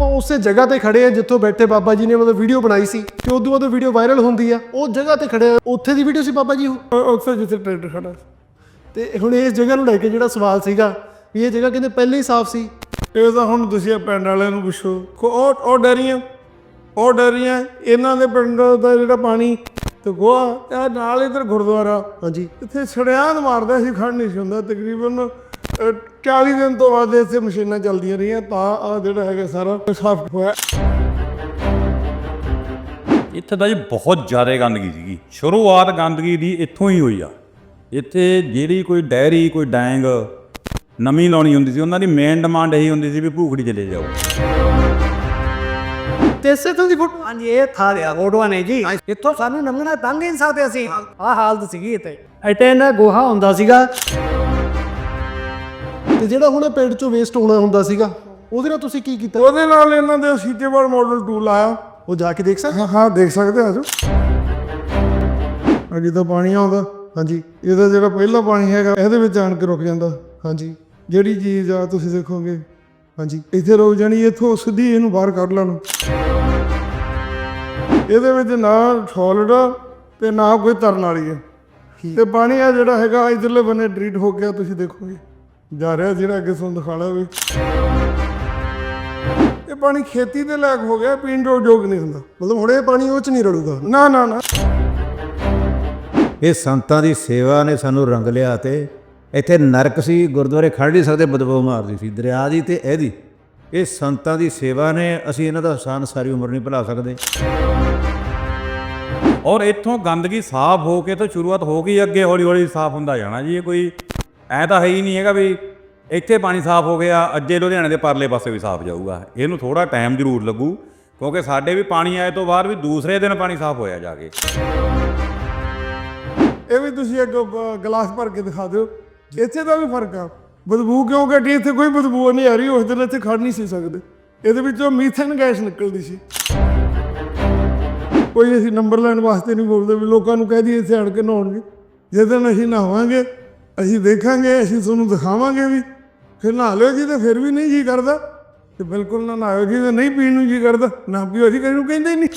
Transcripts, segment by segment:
ਆਪਾਂ ਉਸੇ ਜਗ੍ਹਾ ਤੇ ਖੜੇ ਆ ਜਿੱਥੋਂ ਬੈਠੇ ਬਾਬਾ ਜੀ ਨੇ ਮਤਲਬ ਵੀਡੀਓ ਬਣਾਈ ਸੀ ਤੇ ਉਦੋਂ ਬਾਅਦ ਵੀਡੀਓ ਵਾਇਰਲ ਹੁੰਦੀ ਆ। ਉਹ ਜਗ੍ਹਾ ਤੇ ਖੜੇ ਆ। ਉੱਥੇ ਦੀ ਵੀਡੀਓ ਸੀ ਬਾਬਾ ਜੀ ਉਹ? ਉੱਥੇ ਜਿੱਥੇ ਟਰੈਕਟਰ ਖੜਾ। ਤੇ ਹੁਣ ਇਸ ਜਗ੍ਹਾ ਨੂੰ ਲੈ ਕੇ ਜਿਹੜਾ ਸਵਾਲ ਸੀਗਾ ਵੀ ਇਹ ਜਗ੍ਹਾ ਕਹਿੰਦੇ ਪਹਿਲੇ ਹੀ ਸਾਫ਼ ਸੀ? ਇਹ ਤਾਂ ਹੁਣ ਤੁਸੀਂ ਪਿੰਡ ਵਾਲਿਆਂ ਨੂੰ ਪੁੱਛੋ। ਉਹ ਉਹ ਡਰੀਆਂ। ਉਹ ਡਰੀਆਂ। ਇਹਨਾਂ ਦੇ ਪਿੰਡ ਦਾ ਜਿਹੜਾ ਪਾਣੀ ਤੇ ਗੋਆ ਇਹ ਨਾਲ ਇਧਰ ਗੁਰਦੁਆਰਾ। ਹਾਂਜੀ। ਇੱਥੇ ਛੜਿਆਂ ਮਾਰਦਾ ਸੀ ਖੜ ਨਹੀਂ ਸੀ ਹੁੰਦਾ। ਤਕਰੀਬਨ 40 ਦਿਨ ਤੋਂ ਬਾਅਦ ਇੱਥੇ ਮਸ਼ੀਨਾਂ ਚੱਲਦੀਆਂ ਰਹੀਆਂ ਤਾਂ ਆ ਜਿਹੜਾ ਹੈਗਾ ਸਾਰਾ ਸਾਫ਼ ਹੋਇਆ। ਇੱਥੇ ਤਾਂ ਜੀ ਬਹੁਤ ਜ਼ਿਆਦਾ ਗੰਦਗੀ ਸੀਗੀ। ਸ਼ੁਰੂਆਤ ਗੰਦਗੀ ਦੀ ਇੱਥੋਂ ਹੀ ਹੋਈ ਆ। ਇੱਥੇ ਜਿਹੜੀ ਕੋਈ ਡੈਰੀ ਕੋਈ ਡੈਂਗ ਨਵੀਂ ਲਾਉਣੀ ਹੁੰਦੀ ਸੀ ਉਹਨਾਂ ਦੀ ਮੇਨ ਡਿਮਾਂਡ ਇਹੀ ਹੁੰਦੀ ਸੀ ਵੀ ਭੂਖੜੀ ਚਲੇ ਜਾਓ। ਤੇ ਇਸੇ ਤੋਂ ਦੀ ਫੋਟੋ ਹਾਂਜੀ ਇਹ ਥਾਂ ਦੇ ਫੋਟੋਆਂ ਨੇ ਜੀ। ਇੱਥੋਂ ਸਾਨੂੰ ਲੰਘਣਾ ਲੰਘ ਹੀ ਨਹੀਂ ਸਕਦੇ ਅਸੀਂ। ਆਹ ਹਾਲਤ ਸੀਗੀ ਇੱਥੇ। ਇੱਥੇ ਨਾ ਗੋਹਾ ਹੁੰਦਾ ਸੀਗਾ। ਤੇ ਜਿਹੜਾ ਹੁਣ ਇਹ ਪਿੰਡ ਚੋਂ ਵੇਸਟ ਹੋਣਾ ਹੁੰਦਾ ਸੀਗਾ ਉਹਦੇ ਨਾਲ ਤੁਸੀਂ ਕੀ ਕੀਤਾ? ਉਹਦੇ ਨਾਲ ਇਹਨਾਂ ਦੇ ਸੀਟੇਬਲ ਮਾਡਲ ਟੂਲ ਆਇਆ ਉਹ ਜਾ ਕੇ ਦੇਖ ਸਕਦੇ ਹਾਂ? ਹਾਂ ਦੇਖ ਸਕਦੇ ਹੋ ਅਜੇ। ਤਾਂ ਪਾਣੀ ਆਉਂਦਾ ਹਾਂਜੀ ਇਹਦਾ ਜਿਹੜਾ ਪਹਿਲਾ ਪਾਣੀ ਹੈਗਾ ਇਹਦੇ ਵਿੱਚ ਆਣ ਕੇ ਰੁਕ ਜਾਂਦਾ ਹਾਂਜੀ। ਜਿਹੜੀ ਚੀਜ਼ ਆ ਤੁਸੀਂ ਦੇਖੋਗੇ ਹਾਂਜੀ। ਇੱਥੇ ਰੁਕ ਜਾਣੀ ਇੱਥੋਂ ਸਿੱਧੀ ਇਹਨੂੰ ਬਾਹਰ ਕੱਢ ਲੈਣ। ਇਹਦੇ ਵਿੱਚ ਨਾ ਸੋਲਿਡ ਤੇ ਨਾ ਕੋਈ ਤਰਨ ਵਾਲੀ ਹੈ ਤੇ ਪਾਣੀ ਆ ਜਿਹੜਾ ਹੈਗਾ ਇਧਰਲੇ ਬੰਨੇ ਟ੍ਰੀਟ ਹੋ ਗਿਆ ਤੁਸੀਂ ਦੇਖੋਗੇ। ਜਾ ਰਿਹਾ ਜਿਹੜਾ ਅੱਗੇ ਤੁਹਾਨੂੰ ਦਿਖਾਣਾ ਵੀ। ਇਹ ਪਾਣੀ ਖੇਤੀ ਦੇ ਲਾਇਕ ਹੋ ਗਿਆ ਪੀਣ ਯੋਗ ਯੋਗ ਨਹੀਂ ਹੁੰਦਾ। ਮਤਲਬ ਹੁਣ ਇਹ ਪਾਣੀ ਉਹ ਚ ਨਹੀਂ ਰਲੂਗਾ ਨਾ ਨਾ ਨਾ। ਇਹ ਸੰਤਾਂ ਦੀ ਸੇਵਾ ਨੇ ਸਾਨੂੰ ਰੰਗ ਲਿਆ ਤੇ ਇੱਥੇ ਨਰਕ ਸੀ ਗੁਰਦੁਆਰੇ ਖੜ ਨਹੀਂ ਸਕਦੇ ਬਦਬੂ ਮਾਰਦੀ ਸੀ ਦਰਿਆ ਦੀ ਤੇ ਇਹਦੀ। ਇਹ ਸੰਤਾਂ ਦੀ ਸੇਵਾ ਨੇ ਅਸੀਂ ਇਹਨਾਂ ਦਾ ਆਸਾਨ ਸਾਰੀ ਉਮਰ ਨਹੀਂ ਭੁਲਾ ਸਕਦੇ। ਔਰ ਇੱਥੋਂ ਗੰਦਗੀ ਸਾਫ਼ ਹੋ ਕੇ ਤਾਂ ਸ਼ੁਰੂਆਤ ਹੋ ਗਈ ਅੱਗੇ ਹੌਲੀ ਹੌਲੀ ਸਾਫ਼ ਹੁੰਦਾ ਜਾਣਾ ਜੀ ਇਹ ਕੋਈ ਐ ਤਾਂ ਹੈ ਹੀ ਨਹੀਂ ਹੈਗਾ ਵੀ ਇੱਥੇ ਪਾਣੀ ਸਾਫ਼ ਹੋ ਗਿਆ, ਅੱਜੇ ਲੁਧਿਆਣੇ ਦੇ ਪਰਲੇ ਪਾਸੇ ਵੀ ਸਾਫ਼ ਜਾਊਗਾ। ਇਹਨੂੰ ਥੋੜਾ ਟਾਈਮ ਜ਼ਰੂਰ ਲੱਗੂ, ਕਿਉਂਕਿ ਸਾਡੇ ਵੀ ਪਾਣੀ ਆਏ ਤੋਂ ਬਾਅਦ ਵੀ ਦੂਸਰੇ ਦਿਨ ਪਾਣੀ ਸਾਫ਼ ਹੋਇਆ ਜਾ ਕੇ। ਇਹ ਵੀ ਤੁਸੀਂ ਇੱਕ ਬ- ਗਲਾਸ ਭਰ ਕੇ ਦਿਖਾ ਦਿਓ। ਇੱਥੇ ਦਾ ਵੀ ਫ਼ਰਕ ਆ। ਬਦਬੂ ਕਿਉਂ ਘਟੀ? ਇੱਥੇ ਕੋਈ ਬਦਬੂ ਨਹੀਂ ਆ ਰਹੀ, ਉਸ ਦਿਨ ਇੱਥੇ ਖੜ ਨਹੀਂ ਸੀ ਸਕਦੇ। ਇਹਦੇ ਵਿੱਚੋਂ ਮੀਥੇਨ ਗੈਸ ਨਿਕਲਦੀ ਸੀ। ਕੋਈ ਅਸੀਂ ਨੰਬਰ ਲੈਣ ਵਾਸਤੇ ਨਹੀਂ ਬੋਲਦੇ ਵੀ ਲੋਕਾਂ ਨੂੰ ਕਹਿ ਦਈਏ ਇੱਥੇ ਆਣ ਕੇ ਨਹਾਉਣਗੇ। ਜਿਸ ਦਿਨ ਅਸੀਂ ਨਹਾਵਾਂਗੇ ਅਸੀਂ ਦੇਖਾਂਗੇ ਅਸੀਂ ਤੁਹਾਨੂੰ ਦਿਖਾਵਾਂਗੇ ਵੀ। ਫਿਰ ਨਹਾ ਲਿਓ ਜੀ ਤੇ ਫਿਰ ਵੀ ਨਹੀਂ ਜੀ ਕਰਦਾ। ਤੇ ਬਿਲਕੁਲ ਨਾ ਨਹਾਇਓ ਜੀ ਤੇ ਨਹੀਂ ਪੀਣ ਨੂੰ ਜੀ ਕਰਦਾ। ਨਾ ਪੀਓ ਅਸੀਂ ਕਿਸੇ ਨੂੰ ਕਹਿੰਦੇ ਹੀ ਨਹੀਂ।